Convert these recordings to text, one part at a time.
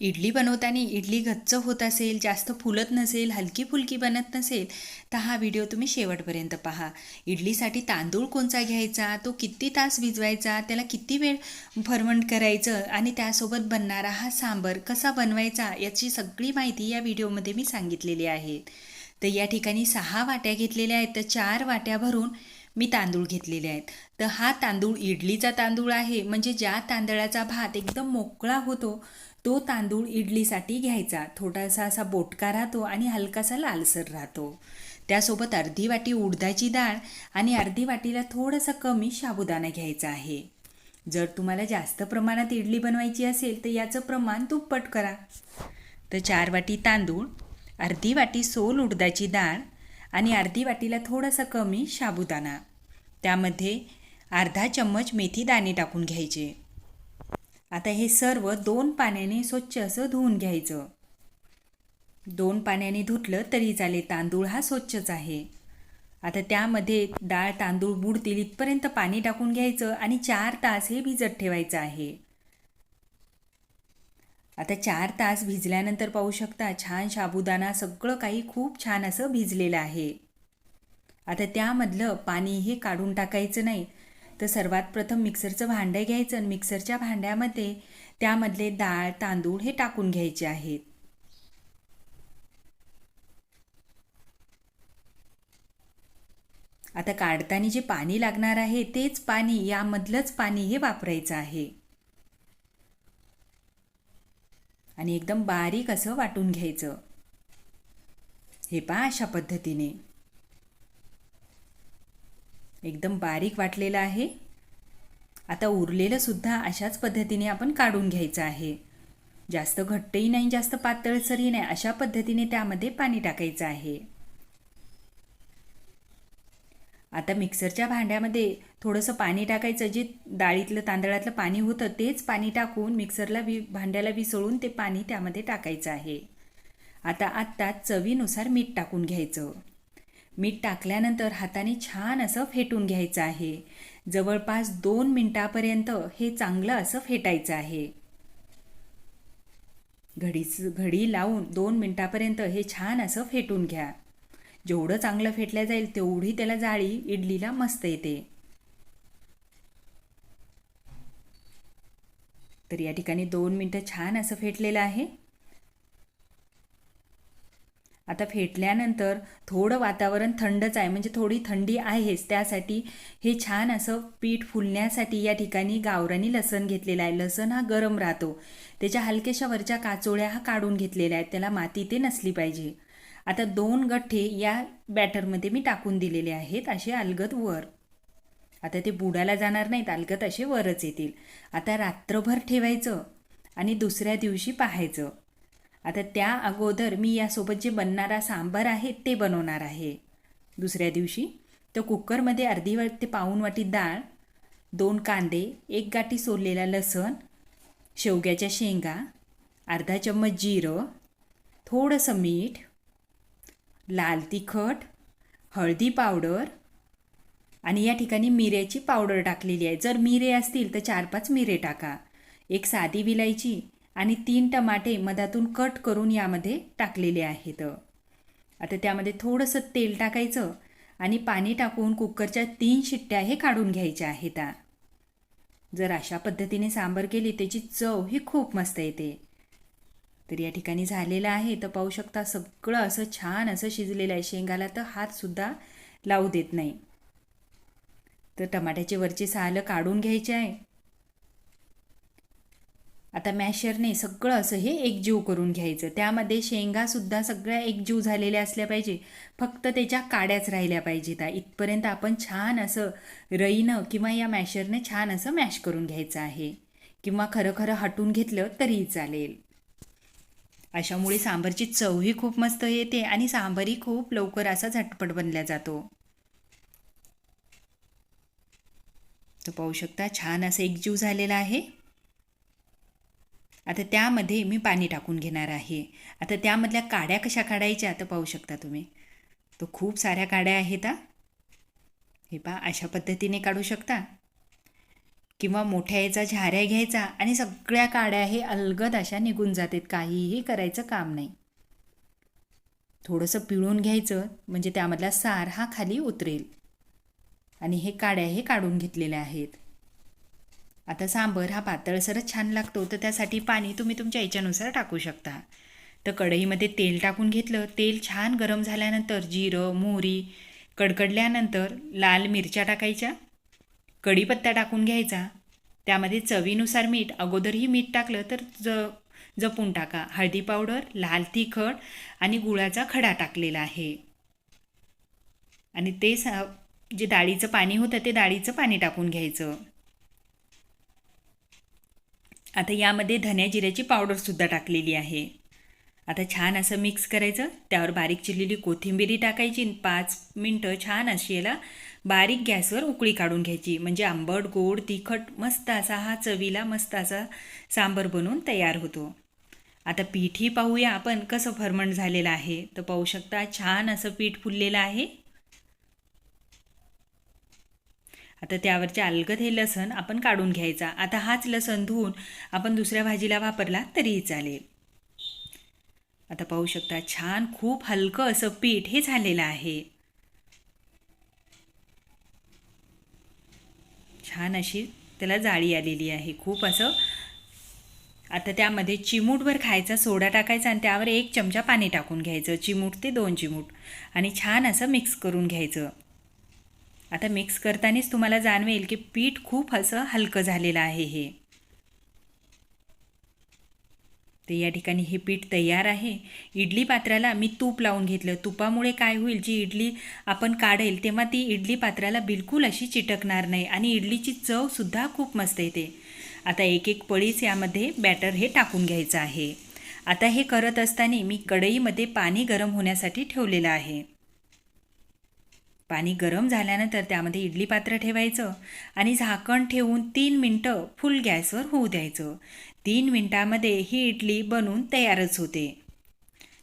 इडली बनवताना इडली गच्च होत असेल जास्त फुलत नसेल हलकी फुलकी बनत नसेल तर हा व्हिडिओ तुम्ही शेवटपर्यंत पहा. इडलीसाठी तांदूळ कोणचा घ्यायचा? तो किती तास भिजवायचा? त्याला किती वेळ फरवंट करायचं? आणि त्यासोबत बनणारा हा सांबर कसा बनवायचा? याची सगळी माहिती या व्हिडिओमध्ये मी सांगितलेली आहे. तर या ठिकाणी सहा वाट्या घेतलेल्या आहेत. तर चार वाट्या भरून मी तांदूळ घेतलेले आहेत. तर हा तांदूळ इडलीचा तांदूळ आहे. म्हणजे ज्या तांदळाचा भात एकदम मोकळा होतो तो तांदूळ इडलीसाठी घ्यायचा. थोडासा असा बोटका राहतो आणि हलकासा लालसर राहतो. त्यासोबत अर्धी वाटी उडदाची डाळ आणि अर्धी वाटीला थोडासा कमी साबुदाणा घ्यायचा आहे. जर तुम्हाला जास्त प्रमाणात इडली बनवायची असेल तर याचं प्रमाण दुप्पट करा. तर चार वाटी तांदूळ अर्धी वाटी सोल उडदाची डाळ आणि अर्धी वाटीला थोडासा कमी साबुदाणा. त्यामध्ये अर्धा चम्मच मेथी दाणे टाकून घ्यायचे. आता हे सर्व दोन पाण्याने स्वच्छ असं धुवून घ्यायचं. दोन पाण्याने धुतलं तरी चालेल तांदूळ हा स्वच्छच आहे. आता त्यामध्ये डाळ तांदूळ बुडतील इथपर्यंत पाणी टाकून घ्यायचं आणि चार तास हे भिजत ठेवायचं आहे. आता चार तास भिजल्यानंतर पाहू शकता छान साबुदाणा सगळं काही खूप छान असं भिजलेलं आहे. आता त्यामधलं पाणी हे काढून टाकायचं नाही तर सर्वात प्रथम मिक्सरचं भांडं घ्यायचं आणि मिक्सरच्या भांड्यामध्ये त्यामधले डाळ तांदूळ हे टाकून घ्यायचे आहेत. आता काढताना जे पाणी लागणार आहे तेच पाणी यामधलंच पाणी हे वापरायचं आहे. आणि एकदम बारीक असं वाटून घ्यायचं. हे पहा अशा पद्धतीने. एकदम बारीक वाटलेलं आहे. आता उरलेलं सुद्धा अशाच पद्धतीने आपण काढून घ्यायचं आहे. जास्त घट्टही नाही जास्त पातळसरही नाही अशा पद्धतीने त्यामध्ये पाणी टाकायचं आहे. आता मिक्सरच्या भांड्यामध्ये थोडंसं पाणी टाकायचं जे डाळीतलं तांदळातलं पाणी होतं तेच पाणी टाकून मिक्सरला वि भांड्याला विसळून ते पाणी त्यामध्ये टाकायचं आहे. आता आत्ता चवीनुसार मीठ टाकून घ्यायचं. मीठ टाकल्यानंतर हाताने छान असं फेटून घ्यायचं आहे. जवळपास दोन मिनटापर्यंत हे चांगलं असं फेटायचं आहे. घडीच घडी लावून दोन मिनटापर्यंत हे छान असं फेटून घ्या. जेवढं चांगलं फेटल्या जाईल तेवढी त्याला जाळी इडलीला मस्त येते. तर या ठिकाणी दोन मिनटं छान असं फेटलेलं आहे. आता फेटल्यानंतर थोडं वातावरण थंडच आहे. म्हणजे थोडी थंडी आहेच. त्यासाठी हे छान असं पीठ फुलण्यासाठी या ठिकाणी गावरानी लसण घेतलेलं आहे. लसण हा गरम राहतो. त्याच्या हलक्याशा वरच्या काचोळ्या हा काढून घेतलेल्या आहेत. त्याला माती ते नसली पाहिजे. आता दोन गठ्ठे या बॅटरमध्ये मी टाकून दिलेले आहेत. असे अलगद वर. आता ते बुडाला जाणार नाहीत. अलगद असे वरच येतील. आता रात्रभर ठेवायचं आणि दुसऱ्या दिवशी पाहायचं. आता त्या अगोदर मी यासोबत जे बनणारा सांबार आहे ते बनवणार आहे. दुसऱ्या दिवशी तर कुकरमध्ये अर्धी वाटी पाऊन वाटी डाळ दोन कांदे एक गाठी सोललेला लसण शेवग्याच्या शेंगा अर्धा चम्मच जिरं थोडंसं मीठ लाल तिखट हळदी पावडर आणि या ठिकाणी मिऱ्याची पावडर टाकलेली आहे. जर मिरे असतील तर चार पाच मिरे टाका. एक साधी विलायची आणि तीन टमाटे मधातून कट करून यामध्ये टाकलेले आहेत. आता त्यामध्ये थोडंसं तेल टाकायचं आणि पाणी टाकून कुकरच्या तीन शिट्ट्या हे काढून घ्यायच्या आहेत. जर अशा पद्धतीने सांबर केली त्याची चव ही खूप मस्त येते. तर या ठिकाणी झालेलं आहे. तर पाहू शकता सगळं असं छान असं शिजलेलं आहे. शेंगाला तर हातसुद्धा लावू देत नाही. तर टमाट्याचे वरचे सालं काढून घ्यायचे आहे. आता मॅशरने सगळं असं हे एकजीव करून घ्यायचं. त्यामध्ये शेंगासुद्धा सगळ्या एकजीव झालेल्या असल्या पाहिजे. फक्त त्याच्या काड्याच राहिल्या पाहिजेत. इथपर्यंत आपण छान असं रईनं किंवा या मॅशरने छान असं मॅश करून घ्यायचं आहे. किंवा खरं खरं हटून घेतलं तरीही चालेल. अशामुळे सांबरची चवही खूप मस्त येते आणि सांबरही खूप लवकर असा झटपट बनला जातो. तर पाहू शकता छान असं एकजीव झालेला आहे. आता त्यामध्ये मी पाणी टाकून घेणार आहे. आता त्यामधल्या काड्या कशा काढायच्या आता पाहू शकता तुम्ही. तो खूप साऱ्या काड्या आहेत हा. हे पहा अशा पद्धतीने काढू शकता. किंवा मोठ्या याचा झाऱ्या घ्यायचा आणि सगळ्या काड्या हे अलगद अशा निघून जातात. काहीही करायचं काम नाही. थोडंसं पिळून घ्यायचं म्हणजे त्यामधला सार हा खाली उतरेल. आणि हे काड्या हे काढून घेतलेल्या आहेत. आता सांबर हा पातळसरच छान लागतो तर त्यासाठी पाणी तुम्ही तुमच्या याच्यानुसार टाकू शकता. तर कढईमध्ये तेल टाकून घेतलं तेल छान गरम झाल्यानंतर जिरं मोहरी कडकडल्यानंतर लाल मिरच्या टाकायच्या कढीपत्ता टाकून घ्यायचा. त्यामध्ये चवीनुसार मीठ अगोदरही मीठ टाकलं तर ज जपून टाका. हळदी पावडर लाल तिखट आणि गुळाचा खडा टाकलेला आहे. आणि ते सा जे डाळीचं पाणी होतं ते डाळीचं पाणी टाकून घ्यायचं. आता यामध्ये धन्या जिऱ्याची पावडरसुद्धा टाकलेली आहे. आता छान असं मिक्स करायचं. त्यावर बारीक चिरलेली कोथिंबिरी टाकायची. पाच मिनटं छान अशी याला बारीक गॅसवर उकळी काढून घ्यायची. म्हणजे आंबट गोड तिखट मस्त असा हा चवीला मस्त असा सांबर बनवून तयार होतो. आता पीठही पाहूया आपण कसं फरमण झालेलं आहे. तर पाहू शकता छान असं पीठ फुललेलं आहे. आता त्यावरचे अलगद हे लसण आपण काढून घ्यायचा. आता हाच लसण धुवून आपण दुसऱ्या भाजीला वापरला तरीही चालेल. आता पाहू शकता छान खूप हलकं असं पीठ हे झालेलं आहे. छान अशी त्याला जाळी आलेली आहे. खूप असं आता त्यामध्ये चिमूटभर खायचा सोडा टाकायचा आणि त्यावर एक चमचा पाणी टाकून घ्यायचं. चिमूट ते दोन चिमूट. आणि छान असं मिक्स करून घ्यायचं. आता मिक्स करतानाच तुम्हाला जाणवेल की पीठ खूप असं हलकं झालेलं आहे हे. तर या ठिकाणी हे पीठ तयार आहे. इडली पात्राला मी तूप लावून घेतलं. तुपामुळे काय होईल? जी इडली आपण काढेल तेव्हा ती इडली पात्राला बिलकुल अशी चिटकणार नाही आणि इडलीची चवसुद्धा खूप मस्त येते. आता एक एक पळीच यामध्ये बॅटर हे टाकून घ्यायचं आहे. आता हे करत असताना मी कढईमध्ये पाणी गरम होण्यासाठी ठेवलेलं आहे. पाणी गरम झाल्यानंतर त्यामध्ये इडली पात्र ठेवायचं आणि झाकण ठेवून तीन मिनटं फुल गॅसवर होऊ द्यायचं. तीन मिनटामध्ये ही इडली बनून तयारच होते.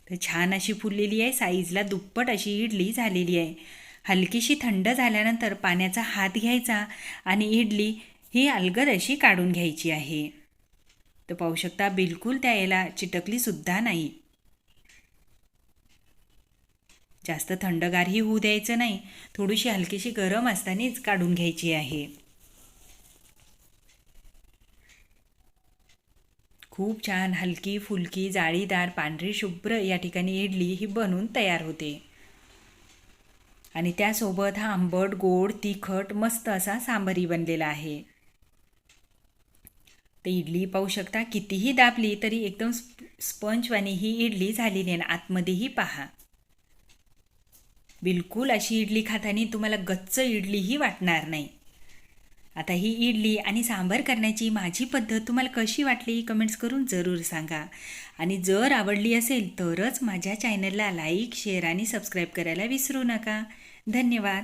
तर छान अशी फुललेली आहे. साईजला दुप्पट अशी इडली झालेली आहे. हलकीशी थंड झाल्यानंतर पाण्याचा हात घ्यायचा आणि इडली ही अलगद अशी काढून घ्यायची आहे. तर पाहू शकता बिलकुल त्या याला चिटकलीसुद्धा नाही. जास्त थंडगारही होऊ द्यायचं नाही. थोडीशी हलकीशी गरम असतानाच काढून घ्यायची आहे. खूप छान हलकी फुलकी जाळीदार पांढरी शुभ्र या ठिकाणी इडली ही बनून तयार होते. आणि त्यासोबत हा आंबट गोड तिखट मस्त असा सांबरी बनलेला आहे. तर इडली पाहू शकता कितीही दाबली तरी एकदम स्प स्पंजवानी ही इडली झालेली आहे आतमध्येही पहा. बिलकुल अशी इडली खाताना तुम्हाला गच्च इडलीही वाटणार नाही. आता ही इडली आणि सांबार करण्याची माझी पद्धत तुम्हाला कशी वाटली कमेंट्स करून जरूर सांगा. आणि जर आवडली असेल तरच माझ्या चॅनलला लाईक शेअर आणि सबस्क्राईब करायला विसरू नका. धन्यवाद.